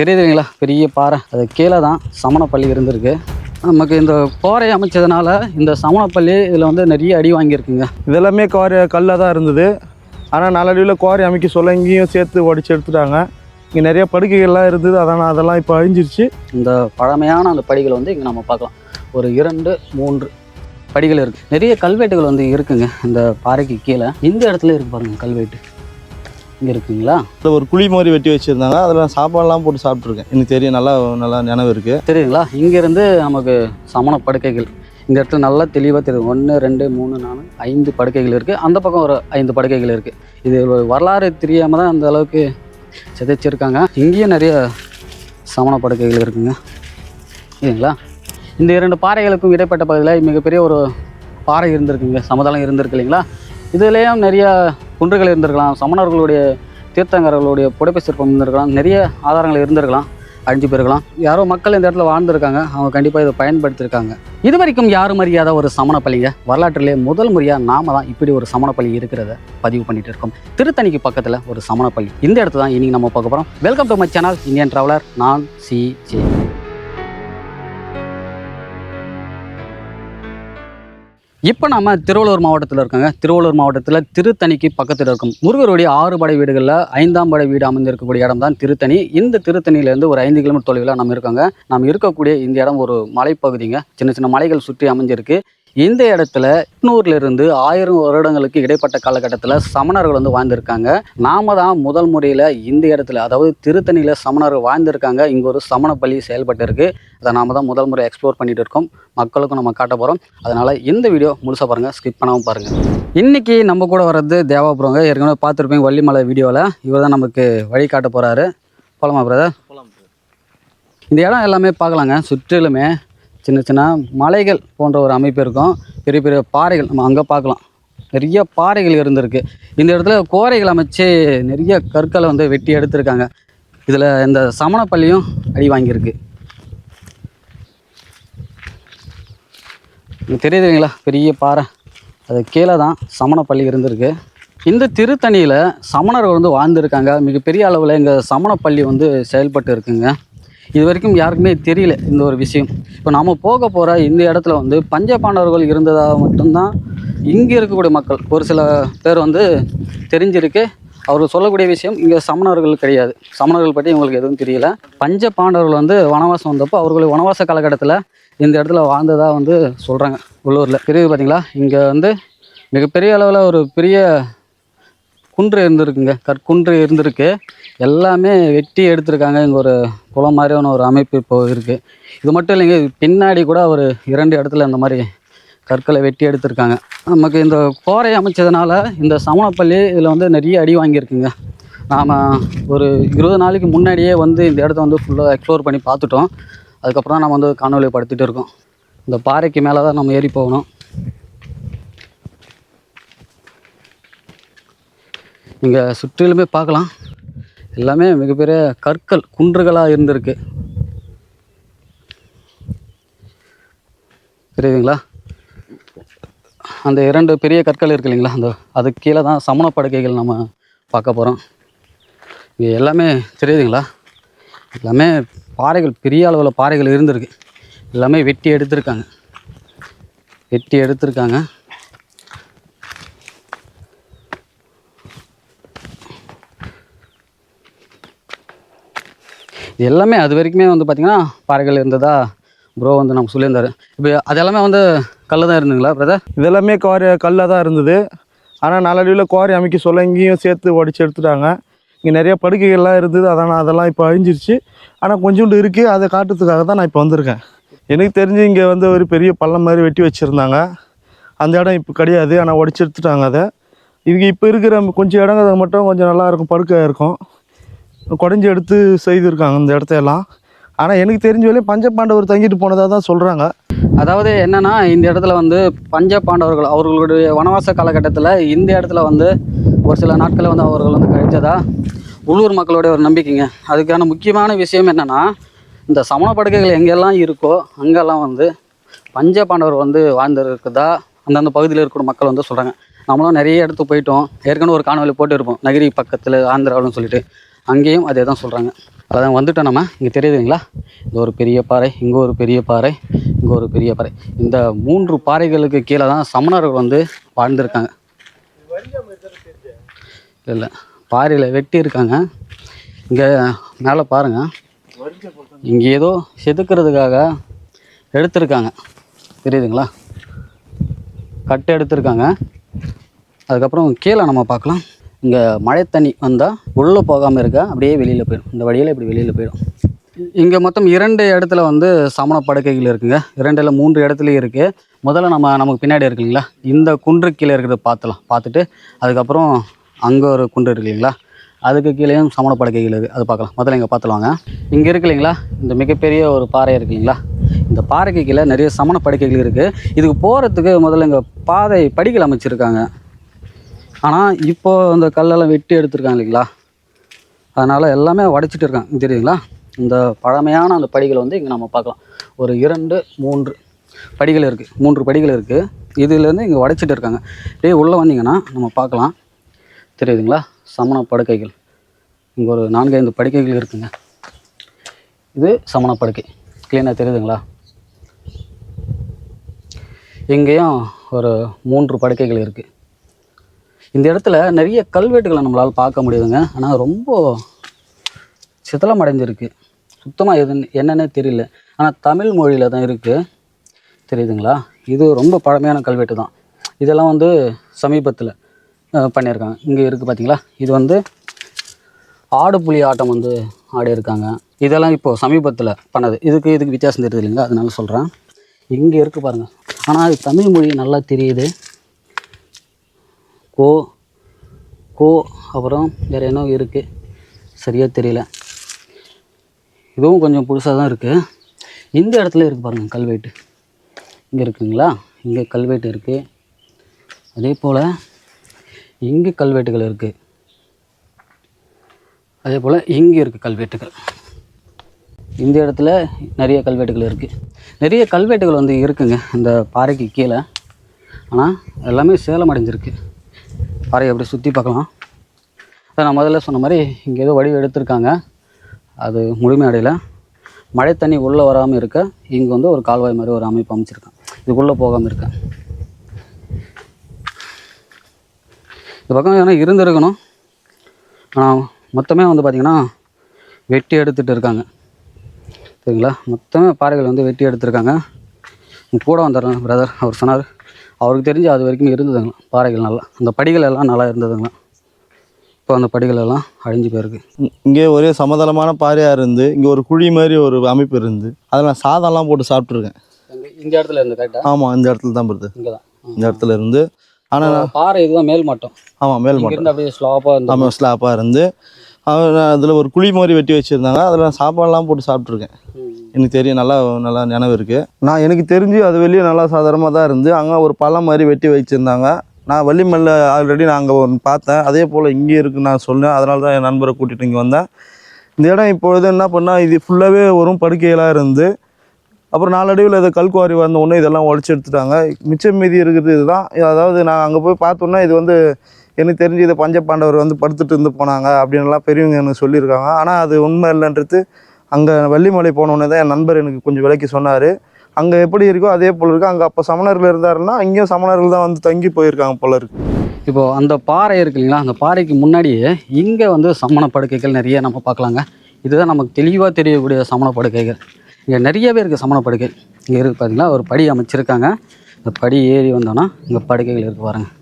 தெரியுதுங்களா பெரிய பாறை. அது கீழே தான் சமணப்பள்ளி இருந்திருக்கு. நமக்கு இந்த பாறை அமைச்சதுனால இந்த சமணப்பள்ளி இதில் வந்து நிறைய அடி வாங்கியிருக்குங்க. இதெல்லாமே குவாரி கல்லாக தான் இருந்தது. ஆனால் நாளடைவில் குவாரி அமைக்க சொல்ல இங்கேயும் சேர்த்து உடச்சி எடுத்துட்டாங்க. இங்கே நிறைய படுக்கைகள்லாம் இருந்தது. அதனால் அதெல்லாம் இப்போ அழிஞ்சிருச்சு. இந்த பழமையான அந்த படிகளை வந்து இங்கே நம்ம பார்க்கலாம். ஒரு இரண்டு மூன்று படிகள் இருக்குது நிறைய கல்வெட்டுகள் வந்து இருக்குங்க இந்த பாறைக்கு கீழே. இந்த இடத்துல இருக்கு பாருங்க கல்வெட்டு. இங்கே இருக்குங்களா? அது ஒரு குழி மாதிரி வெட்டி வச்சுருந்தாங்க. அதில் சாப்பாடெல்லாம் போட்டு சாப்பிட்ருக்கேன் எனக்கு தெரியும் நல்லா நல்லா நினைவு இருக்குது தெரியுங்களா இங்கேருந்து நமக்கு சமண படுக்கைகள். இந்த இடத்துல நல்லா தெளிவாக தெரியும் ஒன்று ரெண்டு மூணு நாலு ஐந்து படுக்கைகள் இருக்குது அந்த பக்கம் ஒரு ஐந்து படுக்கைகள் இருக்குது இது வரலாறு தெரியாமல் தான் அந்த அளவுக்கு சிதைச்சிருக்காங்க. இங்கேயும் நிறைய சமண படுக்கைகள் இருக்குங்க. சரிங்களா? இந்த இரண்டு பாறைகளுக்கும் இடைப்பட்ட பகுதியில் மிகப்பெரிய ஒரு பாறை இருந்திருக்குங்க. சமதளம் இருந்திருக்கு இல்லைங்களா? இதுலேயும் நிறைய குன்றுகள் இருந்திருக்கலாம் சமணர்களுடைய தீர்த்தங்கர்களுடைய புடைப்பு சிற்பம் இருந்திருக்கலாம் நிறைய ஆதாரங்கள் இருந்திருக்கலாம் அழிஞ்சு போயிருக்கலாம். யாரோ மக்கள் இந்த இடத்துல வாழ்ந்திருக்காங்க அவங்க கண்டிப்பாக இதை பயன்படுத்தியிருக்காங்க. இது வரைக்கும் யாரும் அறியாத ஒரு சமணப்பள்ளிங்க வரலாற்றிலே முதல் முறையாக நாம தான் இப்படி ஒரு சமணப்பள்ளி இருக்கிறத பதிவு பண்ணிட்டு இருக்கோம். திருத்தணிக்கு பக்கத்தில் ஒரு சமணப்பள்ளி இந்த இடத்துல தான் இன்னைக்கு நம்ம பார்க்க போகிறோம் welcome to my channel Indian traveller நான் சி ஜே இப்போ நம்ம திருவள்ளூர் மாவட்டத்தில் இருக்கோங்க. திருவள்ளூர் மாவட்டத்தில் திருத்தணிக்கு பக்கத்தில் இருக்கும் முருகருடைய ஆறு படை வீடுகளில் ஐந்தாம் படை வீடு அமைந்திருக்கக்கூடிய இடம் தான் திருத்தணி. இந்த திருத்தணியிலேருந்து ஒரு ஐந்து கிலோமீட்டர் தொலைவில் நம்ம இருக்கோங்க. நம்ம இருக்கக்கூடிய இந்த இடம் ஒரு மலைப்பகுதிங்க. சின்ன சின்ன மலைகள் சுற்றி அமைஞ்சிருக்கு. இந்த இடத்துல எட்நூறுல இருந்து ஆயிரம் வருடங்களுக்கு இடைப்பட்ட காலகட்டத்தில் சமணர்கள் வந்து வாழ்ந்திருக்காங்க. நாம தான் முதல் முறையில் இந்த இடத்துல அதாவது திருத்தணியில் சமணர்கள் வாழ்ந்திருக்காங்க. இங்கே ஒரு சமணப்பள்ளி செயல்பட்டு இருக்கு அதை நாம தான் முதல் முறை எக்ஸ்ப்ளோர் பண்ணிட்டு இருக்கோம். மக்களுக்கும் நம்ம காட்ட போகிறோம் அதனால் இந்த வீடியோ முழுசாக பாருங்கள் ஸ்கிப் பண்ணாமல் பாருங்கள் இன்றைக்கி நம்ம கூட வர்றது தேவாபுரங்க. ஏற்கனவே பார்த்துருப்பீங்க வள்ளிமலை வீடியோவில் இவர் தான் நமக்கு வழி காட்ட போகிறாரு போலாமா பிரதர் இந்த இடம் எல்லாமே பார்க்கலாங்க. சுற்றிலுமே சின்ன சின்ன மலைகள் போன்ற ஒரு அமைப்பு இருக்கும். பெரிய பெரிய பாறைகள் நம்ம அங்கே பார்க்கலாம். நிறைய பாறைகள் இருந்திருக்கு. இந்த இடத்துல கோரைகள் அமைச்சு நிறைய கற்களை வந்து வெட்டி எடுத்திருக்காங்க. இதில் இந்த சமணப்பள்ளியும் அடி வாங்கியிருக்கு. தெரியுதுங்களா பெரிய பாறை. அது கீழே தான் சமணப்பள்ளி இருந்திருக்கு. இந்த திருத்தணியில் சமணர்கள் வந்து வாழ்ந்திருக்காங்க. மிகப்பெரிய அளவில் இங்கே சமணப்பள்ளி வந்து செயல்பட்டு இருக்குங்க. இது வரைக்கும் யாருக்குமே தெரியல இந்த ஒரு விஷயம். இப்போ நாம் போக போகிற இந்த இடத்துல வந்து பஞ்ச பாண்டவர்கள் இருந்ததாக மட்டும்தான் இங்கே இருக்கக்கூடிய மக்கள். ஒரு சில பேர் வந்து தெரிஞ்சிருக்கு. அவர் சொல்லக்கூடிய விஷயம் இங்கே சமணர்கள் கிடையாது. சமணர்கள் பற்றி இவங்களுக்கு எதுவும் தெரியல. பஞ்ச பாண்டவர்கள் வந்து வனவாசம் வந்தப்போ அவர்கள் வனவாச காலகட்டத்தில் இந்த இடத்துல வாழ்ந்ததாக வந்து சொல்கிறாங்க உள்ளூரில். தெரியுது பார்த்தீங்களா? இங்கே வந்து மிகப்பெரிய அளவில் ஒரு பெரிய குன்று இருந்திருக்குங்க. கற்குன்று இருந்திருக்கு. எல்லாமே வெட்டி எடுத்திருக்காங்க. இங்கே ஒரு குளம் மாதிரியான ஒரு அமைப்பு இப்போ இருக்குது இது மட்டும் இல்லைங்க பின்னாடி கூட ஒரு இரண்டு இடத்துல இந்த மாதிரி கற்களை வெட்டி எடுத்திருக்காங்க. நமக்கு இந்த கோரை அமைச்சதுனால இந்த சமணப்பள்ளி இதில் வந்து நிறைய அடி வாங்கியிருக்குங்க. நாம் ஒரு இருபது நாளைக்கு முன்னாடியே வந்து இந்த இடத்த வந்து ஃபுல்லாக எக்ஸ்ப்ளோர் பண்ணி பார்த்துட்டோம். அதுக்கப்புறம் தான் நம்ம வந்து காணொலி படுத்திட்டு இருக்கோம். இந்த பாறைக்கு மேலே தான் நம்ம ஏறி போகணும். இங்கே சுற்றிலுமே பார்க்கலாம். எல்லாமே மிகப்பெரிய கற்கள் குன்றுகளாக இருந்திருக்கு. தெரியுதுங்களா? அந்த இரண்டு பெரிய கற்கள் இருக்கு இல்லைங்களா? அந்த அதுக்கு கீழே தான் சமண படுக்கைகள் நம்ம பார்க்க போகிறோம் இங்கே எல்லாமே தெரியுதுங்களா? எல்லாமே பாறைகள் பெரிய அளவில் பாறைகள் இருந்திருக்கு. எல்லாமே வெட்டி எடுத்திருக்காங்க. வெட்டி எடுத்திருக்காங்க. இது எல்லாமே அது வரைக்குமே வந்து பார்த்திங்கன்னா பாறைகள் இருந்ததா ப்ரோ வந்து நமக்கு சொல்லியிருந்தாரு. இப்போ அது எல்லாமே வந்து கல் தான் இருந்துங்களா பிரதர் இதெல்லாமே குவாரி கல்லாக தான் இருந்தது. ஆனால் நாளடைவில் குவாரி அமைக்க சொல்ல இங்கேயும் சேர்த்து உடச்சி எடுத்துட்டாங்க. இங்கே நிறைய படுக்கைகள்லாம் இருந்தது அதான் அதெல்லாம் இப்போ அழிஞ்சிருச்சு. ஆனால் கொஞ்சோண்டு இருக்குது அதை காட்டுறதுக்காக தான் நான் இப்போ வந்திருக்கேன். எனக்கு தெரிஞ்சு இங்கே வந்து ஒரு பெரிய பள்ளம் மாதிரி வெட்டி வச்சுருந்தாங்க. அந்த இடம் இப்போ கிடையாது ஆனால் உடச்சி எடுத்துட்டாங்க அதை. இதுக்கு இப்போ இருக்கிற கொஞ்சம் இடங்கள் மட்டும் கொஞ்சம் நல்லா இருக்கும் படுக்கையாக இருக்கும். குடஞ்சி எடுத்து செய்திருக்காங்க இந்த இடத்தையெல்லாம். ஆனால் எனக்கு தெரிஞ்ச வரையும் பஞ்சபாண்டவர் தங்கிட்டு போனதாக தான் சொல்கிறாங்க அதாவது என்னன்னா இந்த இடத்துல வந்து பஞ்ச பாண்டவர்கள் அவர்களுடைய வனவாச காலகட்டத்தில் இந்த இடத்துல வந்து ஒரு சில நாட்களை வந்து அவர்கள் வந்து கழித்ததா உள்ளூர் மக்களுடைய ஒரு நம்பிக்கைங்க. அதுக்கான முக்கியமான விஷயம் என்னன்னா இந்த சமண படுக்கைகள் எங்கெல்லாம் இருக்கோ அங்கெல்லாம் வந்து பஞ்ச பாண்டவர் வந்து வாழ்ந்துருக்குதா அந்தந்த பகுதியில் இருக்கிற மக்கள் வந்து சொல்கிறாங்க நம்மளும் நிறைய இடத்துக்கு போயிட்டோம். ஏற்கனவே ஒரு காணொலி போட்டு இருப்போம் நகிரி பக்கத்தில் ஆந்திராவில்னு சொல்லிட்டு. அங்கேயும் அதே தான் சொல்கிறாங்க அதான் வந்துட்டோம் நம்ம. இங்கே தெரியுதுங்களா? இது ஒரு பெரிய பாறை இங்கே ஒரு பெரிய பாறை இங்கே ஒரு பெரிய பாறை. இந்த மூன்று பாறைகளுக்கு கீழே தான் சமணர்கள் வந்து வாழ்ந்திருக்காங்க. இல்லை பாறையில் வெட்டி இருக்காங்க. இங்கே மேலே பாருங்கள் இங்கே ஏதோ செதுக்கிறதுக்காக எடுத்திருக்காங்க. தெரியுதுங்களா? கட்டு எடுத்திருக்காங்க. அதுக்கப்புறம் கீழே நம்ம பார்க்கலாம். இங்கே மழை தண்ணி வந்தால் உள்ளே போகாமல் இருக்க அப்படியே வெளியில் போயிடும். இந்த வழியில் இப்படி வெளியில் போயிடும். இங்கே மொத்தம் இரண்டு இடத்துல வந்து சமண படுக்கைகள் இருக்குங்க. இரண்டுல மூன்று இடத்துலையும் இருக்குது முதல்ல நம்ம நமக்கு பின்னாடி இருக்கு இல்லைங்களா? இந்த குன்று கீழே இருக்கிறத பார்த்துலாம் பார்த்துட்டு அதுக்கப்புறம் அங்கே ஒரு குன்று இருக்கு இல்லைங்களா? அதுக்கு கீழேயும் சமண படுக்கைகள் இருக்குது அது பார்க்கலாம். முதல்ல இங்கே பார்த்துலாங்க இங்கே இருக்கு இல்லைங்களா? இந்த மிகப்பெரிய ஒரு பாறை இருக்கு இல்லைங்களா? இந்த பாறைக்கு கீழே நிறைய சமண படுக்கைகள் இருக்குது இதுக்கு போகிறதுக்கு முதல்ல இங்கே பாதை படிகள் அமைச்சிருக்காங்க. ஆனால் இப்போ அந்த கல்லெல்லாம் வெட்டி எடுத்திருக்காங்க இல்லைங்களா? அதனால் எல்லாமே உடைச்சிட்டு இருக்காங்க. தெரியுங்களா தெரியுதுங்களா? இந்த பழமையான அந்த படிகளை வந்து இங்கே நம்ம பார்க்கலாம். ஒரு இரண்டு மூன்று படிகள் இருக்குது மூன்று படிகள் இருக்குது இதுலேருந்து இங்கே உடைச்சிட்டு இருக்காங்க. அப்படியே உள்ளே வந்தீங்கன்னா நம்ம பார்க்கலாம். தெரியுதுங்களா? சமண படுக்கைகள். இங்கே ஒரு நான்கு ஐந்து படுக்கைகள் இருக்குங்க. இது சமண படுக்கை. க்ளீனாக தெரியுதுங்களா? இங்கேயும் ஒரு மூன்று படுக்கைகள் இருக்குது இந்த இடத்துல நிறைய கல்வெட்டுகளை நம்மளால் பார்க்க முடியுதுங்க. ஆனால் ரொம்ப சிதலம் அடைஞ்சிருக்கு சுத்தமாக எது என்னன்னே தெரியல. ஆனால் தமிழ் மொழியில் தான் இருக்குது தெரியுதுங்களா? இது ரொம்ப பழமையான கல்வெட்டு தான். இதெல்லாம் வந்து சமீபத்தில் பண்ணியிருக்காங்க. இங்கே இருக்குது பார்த்தீங்களா இது வந்து ஆடு புலி ஆட்டம் வந்து ஆடி இருக்காங்க இதெல்லாம் இப்போது சமீபத்தில் பண்ணது. இதுக்கு இதுக்கு வித்தியாசம் தெரியுது இல்லைங்களா? அதனால சொல்கிறேன் இங்கே இருக்குது பாருங்கள் ஆனால் தமிழ் மொழி நல்லா தெரியுது. கோ கோ அப்புறம் வேறு என்ன இருக்குது சரியாக தெரியல. இதுவும் கொஞ்சம் புதுசாக தான் இருக்குது இந்த இடத்துல இருக்குது பாருங்கள் கல்வெட்டு. இங்கே இருக்குங்களா? இங்கே கல்வெட்டு இருக்குது அதே போல் இங்கே கல்வெட்டுகள் இருக்குது அதே போல் இங்கே இருக்குது கல்வெட்டுகள். இந்த இடத்துல நிறைய கல்வெட்டுகள் இருக்குது நிறைய கல்வெட்டுகள் வந்து இருக்குங்க இந்த பாறைக்கு கீழே. ஆனால் எல்லாமே சேலம் அடைஞ்சிருக்கு. பாறையை அப்படி சுற்றி பார்க்கலாம். அதான் நான் முதல்ல சொன்ன மாதிரி இங்கே ஏதோ வடிவம் எடுத்திருக்காங்க. அது முழுமை மழை தண்ணி உள்ளே வராமல் இருக்க இங்கே வந்து ஒரு கால்வாய் மாதிரி ஒரு அமைப்பு அமைச்சிருக்கேன் இதுக்குள்ளே போகாமல் இருக்கேன் இந்த பக்கம் ஏன்னா இருந்திருக்கணும். ஆனால் மொத்தமே வந்து பார்த்திங்கன்னா வெட்டி எடுத்துகிட்டு இருக்காங்க. சரிங்களா? மொத்தமே பாறைகள் வந்து வெட்டி எடுத்திருக்காங்க. கூட வந்துடுறேன் பிரதர் அவர் சொன்னார் அவருக்கு தெரிஞ்சு அது வரைக்கும் இருந்ததுங்களாம் பாறைகள் நல்லா அந்த படிகள் எல்லாம் நல்லா இருந்ததுங்களாம் இப்போ அந்த படிகள் எல்லாம் அழிஞ்சு போயிருக்கு. இங்கே ஒரே சமதளமான பாறையாக இருந்து இங்கே ஒரு குழி மாதிரி ஒரு அமைப்பு இருந்து அதில் நான் சாதம்லாம் போட்டு சாப்பிட்ருக்கேன் இந்த இடத்துல இருந்து கரெக்டாக ஆமாம் இந்த இடத்துல தான் வருது. இங்கே தான். இந்த இடத்துல இருந்து ஆனால் பாறை இதுதான் மேல் மாட்டோம் ஆமாம் மேல் மாட்டோம் அப்படியே ஸ்லாப்பாக இருந்து ஆமாம் ஸ்லாப்பாக இருந்து அதில் ஒரு குழி மாதிரி வெட்டி வச்சுருந்தாங்க. அதில் நான் சாப்பாடெல்லாம் போட்டு சாப்பிட்ருக்கேன் எனக்கு தெரியும் நல்லா நல்லா நினைவு இருக்குது நான் எனக்கு தெரிஞ்சு அது வெளியே நல்லா சாதாரணமாக தான் இருந்து அங்கே ஒரு பழம் மாதிரி வெட்டி வச்சுருந்தாங்க. நான் வள்ளிமல்ல ஆல்ரெடி நான் அங்கே ஒன்று பார்த்தேன். அதே போல் இங்கே இருக்குன்னு நான் சொன்னேன். அதனால தான் என் நண்பரை கூட்டிகிட்டு இங்கே வந்தேன். இந்த இடம் இப்பொழுது என்ன பண்ணால் இது ஃபுல்லாகவே வரும் படுக்கைகளாக இருந்து அப்புறம் நாளடைவில் இதை கல்குவாரி வந்த உடனே இதெல்லாம் உடச்சி எடுத்துட்டாங்க. மிச்சம் மீதி இருக்குது இதுதான். அதாவது நான் அங்கே போய் பார்த்தோன்னே இது வந்து எனக்கு தெரிஞ்சு இதை பஞ்சபாண்டவர் வந்து படுத்துட்டு இருந்து போனாங்க அப்படின்லாம் பெரியவங்க எனக்கு சொல்லியிருக்காங்க. ஆனால் அது உண்மை இல்லைன்றது அங்கே வள்ளிமலை போனோடனே தான் என் நண்பர் எனக்கு கொஞ்சம் விலைக்கு சொன்னார். அங்கே எப்படி இருக்கோ அதே போல் இருக்கும் அங்கே அப்போ சமணர்கள் இருந்தாருன்னா இங்கேயும் சமணர்கள் தான் வந்து தங்கி போயிருக்காங்க போல இருக்கு. இப்போது அந்த பாறை இருக்கு இல்லைங்களா? அந்த பாறைக்கு முன்னாடியே இங்கே வந்து சமண படுக்கைகள் நிறைய நம்ம பார்க்கலாங்க. இதுதான் நமக்கு தெளிவாக தெரியக்கூடிய சமண படுக்கைகள். இங்கே நிறையவே இருக்குது சமண படுக்கை. இங்கே இருக்குது பார்த்தீங்களா ஒரு படி அமைச்சிருக்காங்க. இந்த படி ஏறி வந்தோன்னா இங்கே படுக்கைகள் இருக்குது பாருங்கள்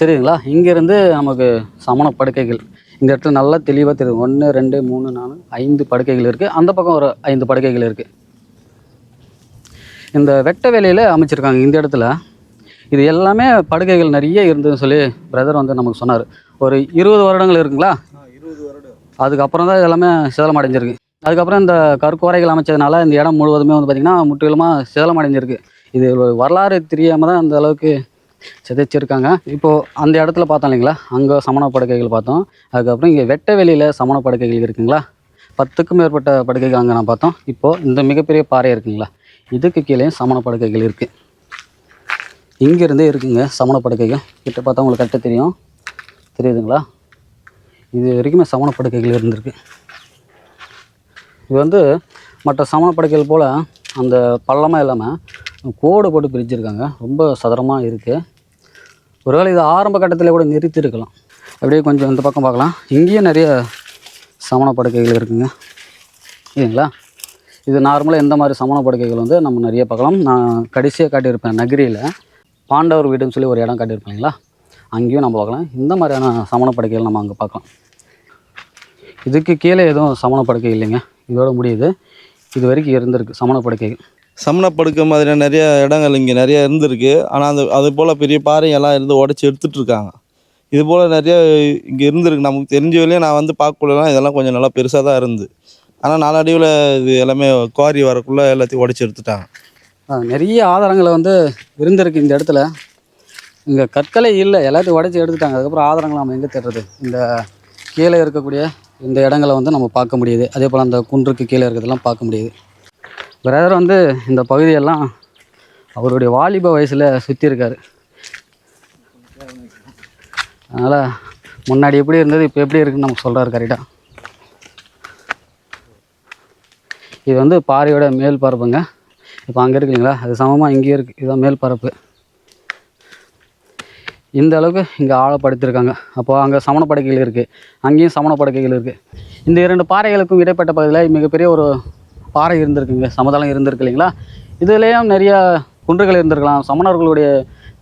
தெரியுதுங்களா? இங்கேருந்து நமக்கு சமண படுக்கைகள். இந்த இடத்துல நல்லா தெளிவாக தெரியுது. ஒன்று ரெண்டு மூணு நாலு ஐந்து படுக்கைகள் இருக்குது அந்த பக்கம் ஒரு ஐந்து படுக்கைகள் இருக்குது இந்த வெட்ட வேலையில் அமைச்சிருக்காங்க இந்த இடத்துல. இது எல்லாமே படுக்கைகள் நிறைய இருந்ததுன்னு சொல்லி பிரதர் வந்து நமக்கு சொன்னார். ஒரு இருபது வருடங்கள் இருக்குங்களா? அதுக்கப்புறம் தான் எல்லாமே சேதம் அடைஞ்சிருக்கு அதுக்கப்புறம் இந்த கற்கோரைகள் அமைச்சதுனால இந்த இடம் முழுவதுமே வந்து பார்த்திங்கன்னா முற்றிலுமாக சேதம் அடைஞ்சிருக்கு இது வரலாறு தெரியாமல் தான் அந்த அளவுக்கு சிதைச்சிருக்காங்க. இப்போது அந்த இடத்துல பார்த்தோம் இல்லைங்களா? அங்கே சமண படுக்கைகள் பார்த்தோம். அதுக்கப்புறம் இங்கே வெட்ட வெளியில் சமண படுக்கைகள் இருக்குங்களா? பத்துக்கும் மேற்பட்ட படுக்கைகள் அங்கே நான் பார்த்தோம். இப்போது இந்த மிகப்பெரிய பாறை இருக்குங்களா? இதுக்கு கீழேயும் சமண படுக்கைகள் இருக்குது இங்கேருந்தே இருக்குங்க சமண படுக்கைகள் கிட்ட பார்த்தா உங்களுக்கு கட்ட தெரியும். தெரியுதுங்களா? இது வரைக்குமே சமண படுக்கைகள் இருந்திருக்கு. இது வந்து மற்ற சமண படுக்கைகள் போல் அந்த பள்ளமாக இல்லாமல் கோடு போட்டு பிரிச்சிருக்காங்க. ரொம்ப சதுரமாக இருக்குது ஒருவேளை இது ஆரம்ப கட்டத்தில் கூட நிறுத்திருக்கலாம். அப்படியே கொஞ்சம் இந்த பக்கம் பார்க்கலாம். இங்கேயும் நிறைய சமண படுக்கைகள் இருக்குங்க. இல்லைங்களா? இது நார்மலாக எந்த மாதிரி சமண படுக்கைகள் வந்து நம்ம நிறைய பார்க்கலாம். நான் கடைசியாக காட்டியிருப்பேன் நகரியில் பாண்டவர் வீடுன்னு சொல்லி ஒரு இடம் காட்டியிருப்பேங்களா அங்கேயும் நம்ம பார்க்கலாம். இந்த மாதிரியான சமண படுக்கைகள் நம்ம அங்கே பார்க்கலாம். இதுக்கு கீழே எதுவும் சமண படுக்கை இல்லைங்க. இதோட முடியுது. இது வரைக்கும் இருந்திருக்கு சமண படுக்கைகள் சமண படுக்கை மாதிரியான நிறைய இடங்கள் இங்கே நிறைய இருந்திருக்கு. ஆனால் அந்த அது போல் பெரிய பாறையெல்லாம் இருந்து உடச்சி எடுத்துட்ருக்காங்க இது போல் நிறைய இங்கே இருந்திருக்கு. நமக்கு தெரிஞ்ச நான் வந்து பார்க்கக்குள்ளலாம் இதெல்லாம் கொஞ்சம் நல்லா பெருசாக தான் இருந்து. ஆனால் நாளடைவில் இது எல்லாமே குவாரி வரக்குள்ளே எல்லாத்தையும் உடச்சி எடுத்துட்டாங்க. நிறைய ஆதாரங்களை வந்து இருந்திருக்கு இந்த இடத்துல. இங்கே கற்களே இல்லை. எல்லாத்தையும் உடச்சி எடுத்துட்டாங்க. அதுக்கப்புறம் ஆதாரங்களை நம்ம எங்கே தேடுறது? இந்த கீழே இருக்கக்கூடிய இந்த இடங்களை வந்து நம்ம பார்க்க முடியுது. அதே போல் அந்த குன்றுக்கு கீழே இருக்கிறதெல்லாம் பார்க்க முடியுது. பிரதர் வந்து இந்த பகுதியெல்லாம் அவருடைய வாலிப வயசில் சுற்றியிருக்காரு அதனால் முன்னாடி எப்படி இருந்தது இப்போ எப்படி இருக்குன்னு நமக்கு சொல்கிறாரு கரெக்டாக இது வந்து பாறையோட மேல் பரப்புங்க. இப்போ அங்கே இருக்கு இல்லைங்களா அது சமமாக இங்கேயும் இருக்குது இதுதான் மேல் பரப்பு. இந்த அளவுக்கு இங்கே ஆழப்படுத்தியிருக்காங்க அப்போது அங்கே சமண படுக்கைகள் இருக்குது அங்கேயும் சமண படுக்கைகள் இருக்குது இந்த இரண்டு பாறைகளுக்கும் இடைப்பட்ட பகுதியில் மிகப்பெரிய ஒரு பாறை இருந்திருக்குங்க சமதளம் இருந்திருக்கு இல்லைங்களா? இதுலேயும் நிறைய குன்றுகள் இருந்திருக்கலாம் சமணர்களுடைய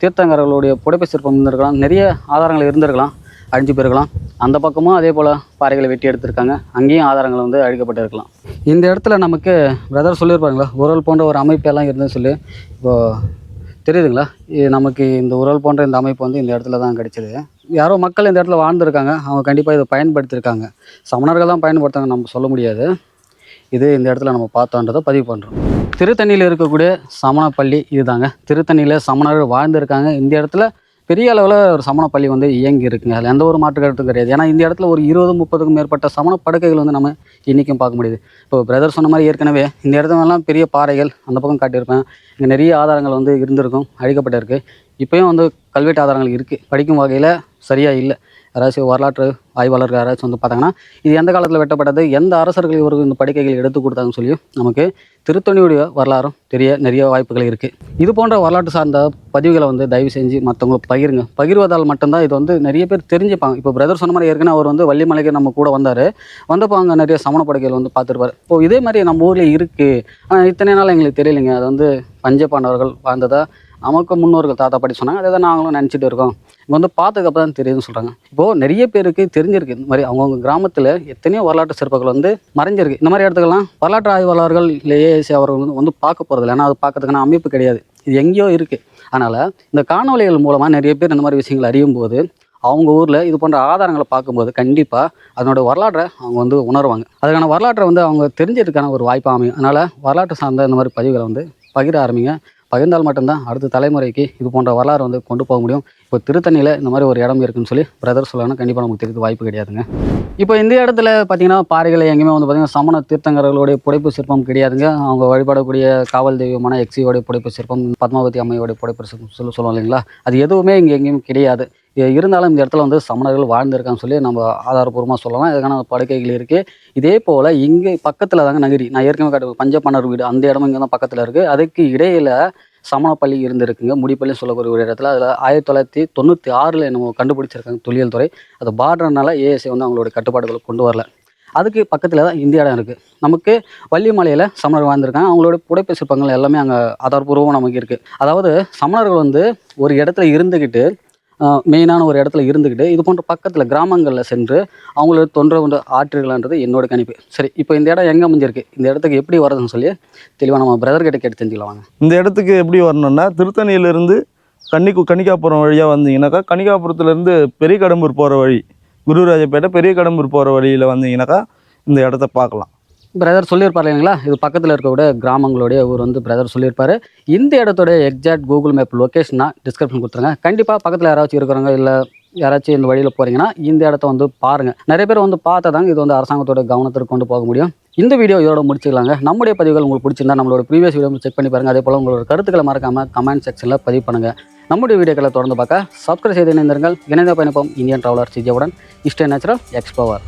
தீர்த்தங்கர்களுடைய புடைப்பு சிற்பம் இருந்திருக்கலாம் நிறைய ஆதாரங்கள் இருந்திருக்கலாம் அழிஞ்சு போயிருக்கலாம். அந்த பக்கமும் அதே போல் பாறைகளை வெட்டி எடுத்திருக்காங்க. அங்கேயும் ஆதாரங்கள் வந்து அழிக்கப்பட்டு இருக்கலாம் இந்த இடத்துல நமக்கு பிரதர் சொல்லியிருப்பாங்களா உரல் போன்ற ஒரு அமைப்பெல்லாம் இருந்துன்னு சொல்லி இப்போது தெரியுதுங்களா? இது நமக்கு இந்த உரல் போன்ற இந்த அமைப்பு வந்து இந்த இடத்துல தான் கிடைச்சிது. யாரோ மக்கள் இந்த இடத்துல வாழ்ந்துருக்காங்க. அவங்க கண்டிப்பாக இதை பயன்படுத்தியிருக்காங்க. சமணர்கள் தான் பயன்படுத்தாங்க நம்ம சொல்ல முடியாது. இது இந்த இடத்துல நம்ம பார்த்தோன்றதை பதிவு பண்ணுறோம் திருத்தணியில் இருக்கக்கூடிய சமணப்பள்ளி இதுதாங்க. திருத்தணியில் சமணர்கள் வாழ்ந்திருக்காங்க. இந்த இடத்துல பெரிய அளவில் ஒரு சமண பள்ளி வந்து இயங்கி இருக்குங்க அதில் எந்த ஒரு மாற்று கருத்தும் கிடையாது. ஏன்னா இந்த இடத்துல ஒரு இருபது முப்பதுக்கும் மேற்பட்ட சமண படுக்கைகள் வந்து நம்ம இன்றைக்கும் பார்க்க முடியுது. இப்போ பிரதர் சொன்ன மாதிரி ஏற்கனவே இந்த இடத்துலலாம் பெரிய பாறைகள் அந்த பக்கம் காட்டியிருப்பேன். இங்கே நிறைய ஆதாரங்கள் வந்து இருந்திருக்கும் அழிக்கப்பட்டிருக்கு. இப்போயும் வந்து கல்வெட்டு ஆதாரங்கள் இருக்குது படிக்கும் வகையில் சரியாக இல்லை. யாராச்சும் வரலாற்று ஆய்வாளர்கள் யாராச்சும் வந்து பார்த்தாங்கன்னா இது எந்த காலத்தில் வெட்டப்பட்டது எந்த அரசர்கள் இவருக்கு இந்த படுக்கைகள் எடுத்து கொடுத்தாங்கன்னு சொல்லி நமக்கு திருத்தணியுடைய வரலாறும் தெரிய நிறைய வாய்ப்புகள் இருக்குது இது போன்ற வரலாற்று சார்ந்த பதிவுகளை வந்து தயவு செஞ்சு மற்றவங்களுக்கு பகிருங்க. பகிர்வதால் மட்டும்தான் இது வந்து நிறைய பேர் தெரிஞ்சுப்பாங்க. இப்போ பிரதர் சொன்ன மாதிரி ஏற்கனவே அவர் வந்து வள்ளிமலைக்கு நம்ம கூட வந்தார். வந்தப்போ அங்கே நிறைய சமண படுக்கைகள் வந்து பார்த்துருப்பாரு. இப்போ இதே மாதிரி நம்ம ஊரில் இருக்குது ஆனால் இத்தனை நாள் எங்களுக்கு தெரியலைங்க. அது வந்து பஞ்சபாண்டவர்கள் வாழ்ந்ததாக நமக்கு முன்னோர்கள் தாத்தா பாட்டி சொன்னாங்க. அதை தான் நாங்களும் நினச்சிட்டு இருக்கோம். இங்கே வந்து பார்த்ததுக்கப்புறம் தான் தெரியுதுன்னு சொல்கிறாங்க இப்போது நிறைய பேருக்கு தெரிஞ்சிருக்கு இந்த மாதிரி அவங்கவுங்க கிராமத்தில் எத்தனையோ வரலாற்று சிற்பங்கள் வந்து மறைஞ்சிருக்கு. இந்த மாதிரி இடத்துக்கெல்லாம் வரலாற்று ஆய்வாளர்கள் இல்லை ஏஎஸ்சி அவர்கள் வந்து வந்து பார்க்க போகிறதில்ல ஏன்னா அது பார்க்கறதுக்கான அமைப்பு கிடையாது. இது எங்கேயோ இருக்குது அதனால் இந்த காணொளிகள் மூலமாக நிறைய பேர் இந்த மாதிரி விஷயங்கள் அறியும் போது அவங்க ஊரில் இது போன்ற ஆதாரங்களை பார்க்கும்போது கண்டிப்பாக அதனோட வரலாற்றை அவங்க வந்து உணர்வாங்க. அதுக்கான வரலாற்றை வந்து அவங்க தெரிஞ்சதுக்கான ஒரு வாய்ப்பு அமையும். அதனால் வரலாற்று சார்ந்த இந்த மாதிரி பதிவுகளை வந்து பகிர ஆரம்பிங்க. பகிர்ந்தால் மட்டும்தான் அடுத்த தலைமுறைக்கு இது போன்ற வரலாறு வந்து கொண்டு போக முடியும். இப்போ திருத்தணியில் இந்த மாதிரி ஒரு இடம் இருக்குன்னு சொல்லி பிரதர் சொல்லணும்னா கண்டிப்பாக நமக்கு தெரிவிக்க வாய்ப்பு கிடையாதுங்க. இப்போ இந்த இடத்துல பார்த்தீங்கன்னா பாறைகள் எங்கேயுமே வந்து பார்த்தீங்கன்னா சமண தீர்த்தங்கர்களுடைய புடைப்பு சிற்பம் கிடையாதுங்க. அவங்க வழிபடக்கூடிய காவல் தெய்வமான எக்ஸியோடைய புடைப்பு சிற்பம் பத்மாவதி அம்மையோடைய புடைப்பு சிற்பம் சொல்லி சொல்லுவோம் இல்லைங்களா? அது எதுவுமே இங்கே எங்கேயும் கிடையாது. இருந்தாலும் இந்த இடத்துல வந்து சமணர்கள் வாழ்ந்திருக்கான்னு சொல்லி நம்ம ஆதாரபூர்வமாக சொல்லலாம். இதுக்கான படுக்கைகள் இருக்குது இதே போல் இங்கே பக்கத்தில் தாங்க நகரி. நான் ஏற்கனவே காட்டு பஞ்சப்பனர் வீடு அந்த இடமும் இங்கே தான் பக்கத்தில் இருக்குது அதுக்கு இடையில் சமணப்பள்ளி இருந்திருக்குங்க. முடிப்பள்ளின்னு சொல்லக்கூடிய ஒரு இடத்துல. அதில் ஆயிரத்தி தொள்ளாயிரத்தி தொண்ணூற்றி ஆறில் என்னமோ கண்டுபிடிச்சிருக்காங்க தொழில் துறை. அது பாடுறதுனால ஏஎஸ்ஐ வந்து அவங்களுடைய கட்டுப்பாடுகளை கொண்டு வரல. அதுக்கு பக்கத்தில் தான் இந்திய இடம் இருக்குது நமக்கு வள்ளிமலையில் சமணர் வாழ்ந்திருக்காங்க. அவங்களோட புடைப்பு சிற்பங்கள் எல்லாமே அங்கே ஆதாரப்பூர்வம் நமக்கு இருக்குது அதாவது சமணர்கள் வந்து ஒரு இடத்துல இருந்துக்கிட்டு மெயினான ஒரு இடத்துல இருந்துக்கிட்டு இது போன்ற பக்கத்தில் கிராமங்களில் சென்று அவங்களோட தொன்று கொண்டு ஆற்றுகளான்றது என்னோட கணிப்பு. சரி இப்போ இந்த இடம் எங்கே அமைஞ்சிருக்கு? இந்த இடத்துக்கு எப்படி வரதுன்னு சொல்லி தெளிவாக நம்ம பிரதர் கிட்ட கேட்டு தெரிஞ்சுக்கலாம் வாங்க. இந்த இடத்துக்கு எப்படி வரணும்னா திருத்தணியிலேருந்து கன்னிக்கு கன்னிகாபுரம் வழியாக வந்தீங்கன்னாக்கா கன்னிகாபுரத்துலேருந்து பெரிய கடம்பூர் போகிற வழி குருராஜப்பேட்டை பெரிய கடம்பூர் போகிற வழியில் வந்தீங்கன்னாக்கா இந்த இடத்த பார்க்கலாம். பிரதர் சொல்லியிருப்பார் இல்லைங்களா? இது பக்கத்தில் இருக்கக்கூடிய கிராமங்களுடைய ஊர் வந்து பிரதர் சொல்லியிருப்பார். இந்த இடத்தோட எக்ஸாக்ட் கூகுள் மேப் லொக்கேஷனா டிஸ்கிரிப்ஷன் கொடுத்துருங்க. கண்டிப்பாக பக்கத்தில் யாராச்சும் இருக்கிறவங்க இல்லை யாராச்சும் இந்த வழியில் போகிறீங்கன்னா இந்த இடத்த வந்து பாருங்கள் நிறைய பேர் வந்து பார்த்ததாங்க இது வந்து அரசாங்கத்தோட கவனத்திற்கு கொண்டு போக முடியும். இந்த வீடியோ இதோட முடிச்சுக்கலாங்க. நம்முடைய பதிவுகள் உங்களுக்கு பிடிச்சிருந்தா நம்மளோட ப்ரீவியஸ் வீடியோ செக் பண்ணி பாருங்கள் அதே போல் உங்களோட கருத்துக்களை மறக்காமல் கமெண்ட் செக்ஷனில் பதிவு பண்ணுங்கள் நம்முடைய வீடியோக்களை தொடர்ந்து பார்க்க சப்ஸ்கிரைப் செய்து இணைந்திருங்கள். இணைந்த பயணிப்போம். இந்தியன் ட்ராவலர் சிஜியவுடன் இஸ்டே நேச்சுரல் எக்ஸ்ப்ளோவர்